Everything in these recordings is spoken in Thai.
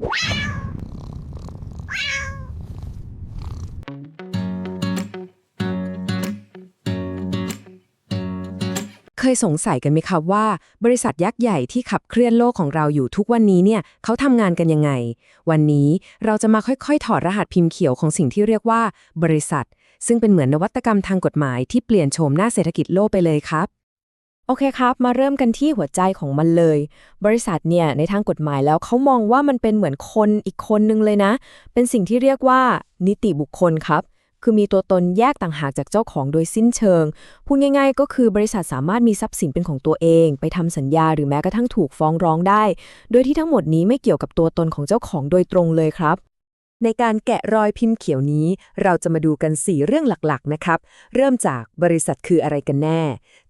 เคยสงสัยกันไหมครับว่า บริษัทยักษ์ใหญ่ที่ขับเคลื่อนโลกของเราอยู่ทุกวันนี้เนี่ยเขาทำงานกันยังไง วันนี้เราจะมาค่อยๆ ถอดรหัสพิมพ์เขียวของสิ่งที่เรียกว่า บริษัท ซึ่งเป็นเหมือนนวัตกรรมทางกฎหมายที่เปลี่ยนโฉมหน้าเศรษฐกิจโลกไปเลยครับ โอเคครับ มาเริ่มกันที่หัวใจของมันเลย บริษัทเนี่ยในทางกฎหมายแล้วเขามองว่ามันเป็นเหมือนคนอีกคนนึงเลยนะ เป็นสิ่งที่เรียกว่านิติบุคคลครับคือมีตัวตนแยกต่างหากจากเจ้าของโดยสิ้นเชิง พูดง่าย ๆ ก็คือบริษัทสามารถมีทรัพย์สินเป็นของตัวเอง ไปทำสัญญาหรือแม้กระทั่งถูกฟ้องร้องได้ โดยที่ทั้งหมดนี้ไม่เกี่ยวกับตัวตนของเจ้าของโดยตรงเลยครับ ในการแกะรอยพิมพ์เขียวนี้ เราจะมาดูกัน 4 เรื่องหลักๆ นะครับ เริ่มจากบริษัทคืออะไรกันแน่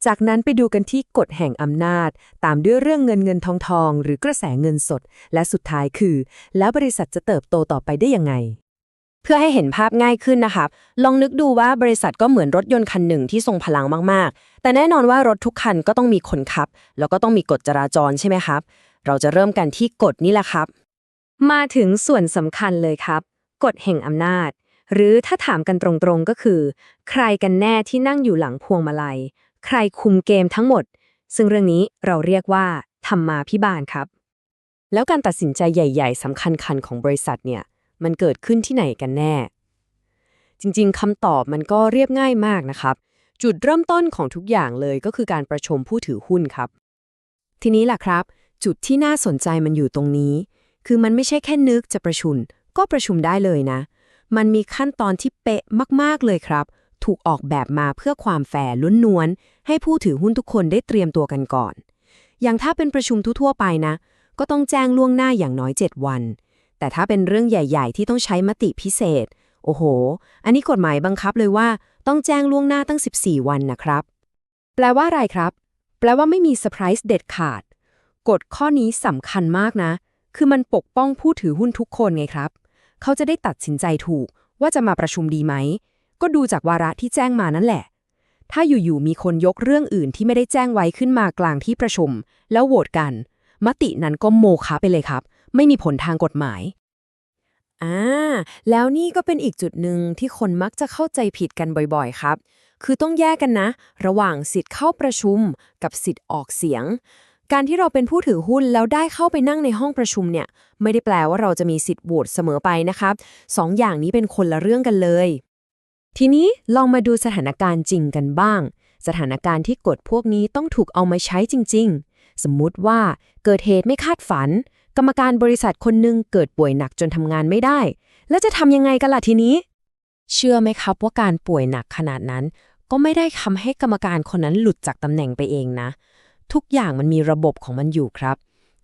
จากนั้นไปดูกันที่กฎแห่งอำนาจ ตามด้วยเรื่องเงินเงินทองทอง หรือกระแสเงินสด และสุดท้ายคือ แล้วบริษัทจะเติบโตต่อไปได้ยังไง เพื่อให้เห็นภาพง่ายขึ้นนะครับ ลองนึกดูว่าบริษัทก็เหมือนรถยนต์คันหนึ่งที่ทรงพลังมากๆ แต่แน่นอนว่ารถทุกคันก็ต้องมีคนขับ แล้วก็ต้องมีกฎจราจรใช่ไหมครับ เราจะเริ่มกันที่กฎนี่แหละครับ มาถึงส่วนสำคัญเลยครับ กฎแห่งอำนาจ หรือถ้าถามกันตรงๆก็คือ ใครกันแน่ที่นั่งอยู่หลังพวงมาลัย ใครคุมเกมทั้งหมด ซึ่งเรื่องนี้เราเรียกว่าธรรมาพิบาลครับ แล้วการตัดสินใจใหญ่ ๆสำคัญคันของบริษัทเนี่ยมันเกิดขึ้นที่ไหนกันแน่ จริงๆคำตอบมันก็เรียบง่ายมากนะครับ จุดเริ่มต้นของทุกอย่างเลยก็คือการประชุมผู้ถือหุ้นครับ ทีนี้ล่ะครับ จุดที่น่าสนใจมันอยู่ตรงนี้ คือมันไม่ใช่แค่นึกจะประชุม ก็ประชุมได้เลยนะ มันมีขั้นตอนที่เป๊ะมาก ๆ เลยครับ ถูกออกแบบมาเพื่อความแฟร์ล้วนนวนๆ ให้ผู้ถือหุ้นทุกคนได้เตรียมตัวกันก่อน อย่างถ้าเป็นประชุมทั่วๆไปนะ ก็ต้องแจ้งล่วงหน้าอย่างน้อย 7 วัน แต่ถ้าเป็นเรื่องใหญ่ ๆ ที่ต้องใช้มติพิเศษ โอ้โห อันนี้กฎหมายบังคับเลยว่า ต้องแจ้งล่วงหน้าตั้ง 14 วันนะครับ แปลว่าอะไรครับ แปลว่าไม่มีเซอร์ไพรส์เด็ดขาด กฎข้อนี้สำคัญมากนะ คือมันปกป้องผู้ถือหุ้นทุกคนไงครับ เขาจะได้ตัดสินใจถูกว่าจะมาประชุมดีไหม ก็ดูจากวาระที่แจ้งมานั่นแหละ ถ้าอยู่ๆมีคนยกเรื่องอื่นที่ไม่ได้แจ้งไว้ขึ้นมากลางที่ประชุม แล้วโหวตกัน มตินั้นก็โมฆะไปเลยครับ ไม่มีผลทางกฎหมายอ่าแล้วนี่ก็เป็นอีกจุดหนึ่งที่คนมักจะเข้าใจผิดกันบ่อยๆ ครับ คือต้องแยกกันนะ ระหว่างสิทธิ์เข้าประชุมกับสิทธิ์ออกเสียง การที่เราเป็นผู้ถือหุ้นแล้วได้เข้าไปนั่งในห้องประชุมเนี่ย ไม่ได้แปลว่าเราจะมีสิทธิ์โหวตเสมอไปนะครับสองอย่างนี้เป็นคนละเรื่องกันเลย ทีนี้ลองมาดูสถานการณ์จริงกันบ้าง สถานการณ์ที่กฎพวกนี้ต้องถูกเอามาใช้จริง ๆ สมมุติว่าเกิดเหตุไม่คาดฝัน กรรมการบริษัทคนหนึ่งเกิดป่วยหนักจนทำงานไม่ได้ แล้วจะทำยังไงกันล่ะทีนี้ เชื่อไหมครับว่าการป่วยหนักขนาดนั้น ก็ไม่ได้ทำให้กรรมการคนนั้นหลุดจากตำแหน่งไปเองนะ ทุกอย่างมันมีระบบของมันอยู่ครับ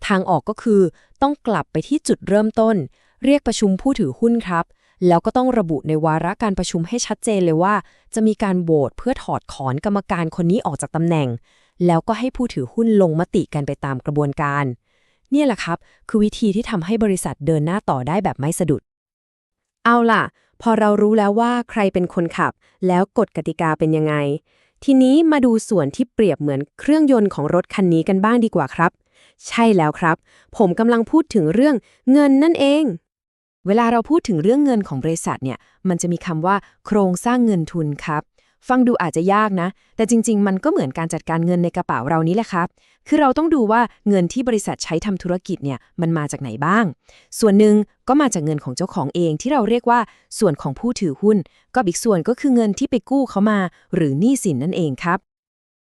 ทางออกก็คือต้องกลับไปที่จุดเริ่มต้น เรียกประชุมผู้ถือหุ้นครับ แล้วก็ต้องระบุในวาระการประชุมให้ชัดเจนเลยว่า จะมีการโหวตเพื่อถอดถอนกรรมการคนนี้ออกจากตำแหน่ง แล้วก็ให้ผู้ถือหุ้นลงมติกันไปตามกระบวนการ เนี่ยแหละครับ คือวิธีที่ทำให้บริษัทเดินหน้าต่อได้แบบไม่สะดุด เอาล่ะ พอเรารู้แล้วว่าใครเป็นคนขับ แล้วกฎกติกาเป็นยังไง ทีนี้มาดูส่วนที่เปรียบเหมือนเครื่องยนต์ของรถคันนี้กันบ้างดีกว่าครับ ใช่แล้วครับ ผมกำลังพูดถึงเรื่องเงินนั่นเอง เวลาเราพูดถึงเรื่องเงินของบริษัทเนี่ย มันจะมีคำว่า โครงสร้างเงินทุนครับ ฟังดูอาจจะยากนะ แต่จริง ๆ มันก็เหมือนการจัดการเงินในกระเป๋าเรานี้แหละครับ คือเราต้องดูว่าเงินที่บริษัทใช้ทำธุรกิจเนี่ยมันมาจากไหนบ้าง ส่วนหนึ่งก็มาจากเงินของเจ้าของเองที่เราเรียกว่าส่วนของผู้ถือหุ้น ก็อีกส่วนก็คือเงินที่ไปกู้เขามา หรือหนี้สินนั่นเองครับ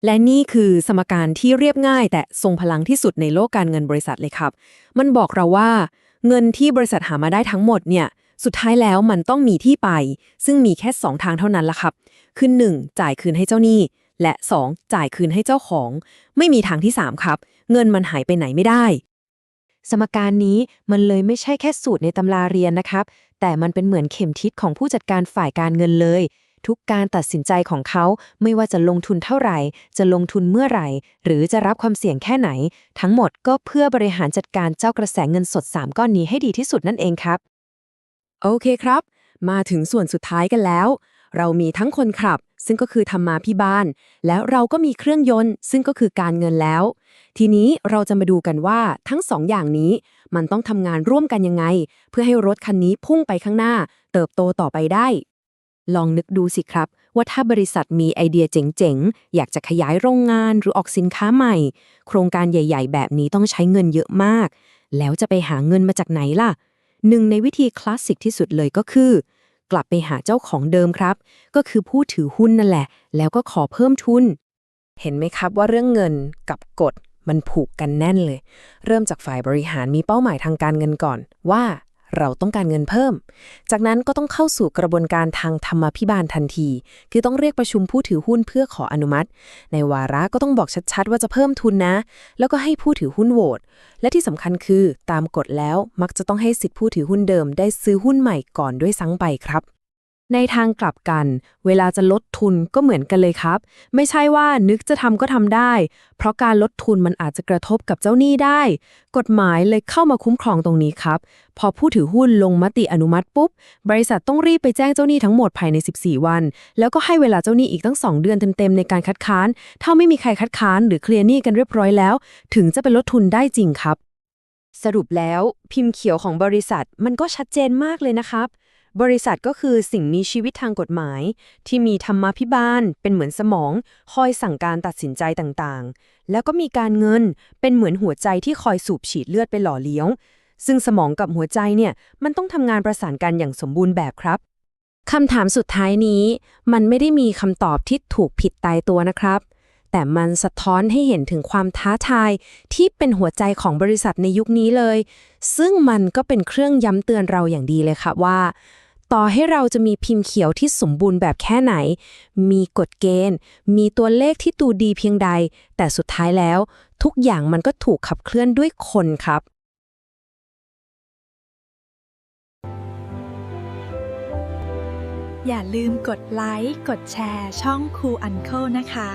และนี่คือสมการที่เรียบง่าย แต่ทรงพลังที่สุดในโลกการเงินบริษัทเลยครับ มันบอกเราว่า เงินที่บริษัทหามาได้ทั้งหมดเนี่ย สุดท้ายแล้วมันต้องมีที่ไป ซึ่งมีแค่ 2 ทางเท่านั้นละครับ คือ 1. จ่ายคืนให้เจ้าหนี้ และ 2. จ่ายคืนให้เจ้าของ ไม่มีทางที่ 3 ครับ เงินมันหายไปไหนไม่ได้ สมการนี้มันเลยไม่ใช่แค่สูตรในตำราเรียนนะครับ แต่มันเป็นเหมือนเข็มทิศของผู้จัดการฝ่ายการเงินเลย ทุกการตัดสินใจของเขาไม่ว่าจะลงทุนเท่าไหร่ จะลงทุนเมื่อไหร่ หรือจะรับความเสี่ยงแค่ไหน ทั้งหมดก็เพื่อบริหารจัดการเจ้ากระแสเงินสด 3 ก้อนนี้ให้ดีที่สุดนั่นเองครับ โอเคครับ มาถึงส่วนสุดท้ายกันแล้ว เรามีทั้งคนขับ ซึ่งก็คือธรรมาพิบาล แล้วเราก็มีเครื่องยนต์ ซึ่งก็คือการเงินแล้ว ทีนี้เราจะมาดูกันว่าทั้งสองอย่างนี้ มันต้องทำงานร่วมกันยังไง เพื่อให้รถคันนี้พุ่งไปข้างหน้า เติบโตต่อไปได้ ลองนึกดูสิครับ ว่าถ้าบริษัทมีไอเดียเจ๋งๆ อยากจะขยายโรงงานหรือออกสินค้าใหม่ โครงการใหญ่ ๆ แบบนี้ต้องใช้เงินเยอะมาก แล้วจะไปหาเงินมาจากไหนล่ะ หนึ่งในวิธีคลาสสิกที่สุดเลยก็คือ กลับไปหาเจ้าของเดิมครับ ก็คือผู้ถือหุ้นนั่นแหละ แล้วก็ขอเพิ่มทุน เห็นไหมครับว่าเรื่องเงินกับกฎมันผูกกันแน่นเลย เริ่มจากฝ่ายบริหารมีเป้าหมายทางการเงินก่อนว่า เราต้องการเงินเพิ่ม จากนั้นก็ต้องเข้าสู่กระบวนการทางธรรมพิบาลทันที คือต้องเรียกประชุมผู้ถือหุ้นเพื่อขออนุมัติ ในวาระก็ต้องบอกชัดๆ ว่าจะเพิ่มทุนนะ แล้วก็ให้ผู้ถือหุ้นโหวต และที่สำคัญคือตามกฎแล้วมักจะต้องให้สิทธิผู้ถือหุ้นเดิมได้ซื้อหุ้นใหม่ก่อนด้วยซ้ำไปครับ ในทางกลับกัน เวลาจะลดทุนก็เหมือนกันเลยครับ ไม่ใช่ว่านึกจะทำก็ทำได้ เพราะการลดทุนมันอาจจะกระทบกับเจ้าหนี้ได้ กฎหมายเลยเข้ามาคุ้มครองตรงนี้ครับ พอผู้ถือหุ้นลงมติอนุมัติปุ๊บ บริษัทต้องรีบไปแจ้งเจ้าหนี้ทั้งหมดภายใน 14 วัน แล้วก็ให้เวลาเจ้าหนี้อีกตั้ง 2 เดือนเต็มๆในการคัดค้าน ถ้าไม่มีใครคัดค้าน หรือเคลียร์หนี้กันเรียบร้อยแล้ว ถึงจะไปลดทุนได้จริงครับ สรุปแล้ว พิมพ์เขียวของบริษัทมันก็ชัดเจนมากเลยนะครับ บริษัทก็คือสิ่งมีชีวิตทางกฎหมาย ที่มีธรรมาภิบาล เป็นเหมือนสมอง คอยสั่งการตัดสินใจต่างๆ แล้วก็มีการเงินเป็นเหมือนหัวใจที่คอยสูบฉีดเลือดไปหล่อเลี้ยงซึ่งสมองกับหัวใจเนี่ยมันต้องทำงานประสานกันอย่างสมบูรณ์แบบครับคำถามสุดท้ายนี้ มันไม่ได้มีคำตอบที่ถูกผิดตายตัวนะครับ แต่มันสะท้อนให้เห็นถึงความท้าทายที่เป็นหัวใจของบริษัทในยุคนี้เลย ซึ่งมันก็เป็นเครื่องย้ำเตือนเราอย่างดีเลยค่ะว่า ต่อให้เราจะมีพิมพ์เขียวที่สมบูรณ์แบบแค่ไหน มีกฎเกณฑ์ มีตัวเลขที่ดูดีเพียงใด แต่สุดท้ายแล้ว ทุกอย่างมันก็ถูกขับเคลื่อนด้วยคนครับอย่าลืมกดไลค์ กดแชร์ช่องครูอันเคิลนะคะ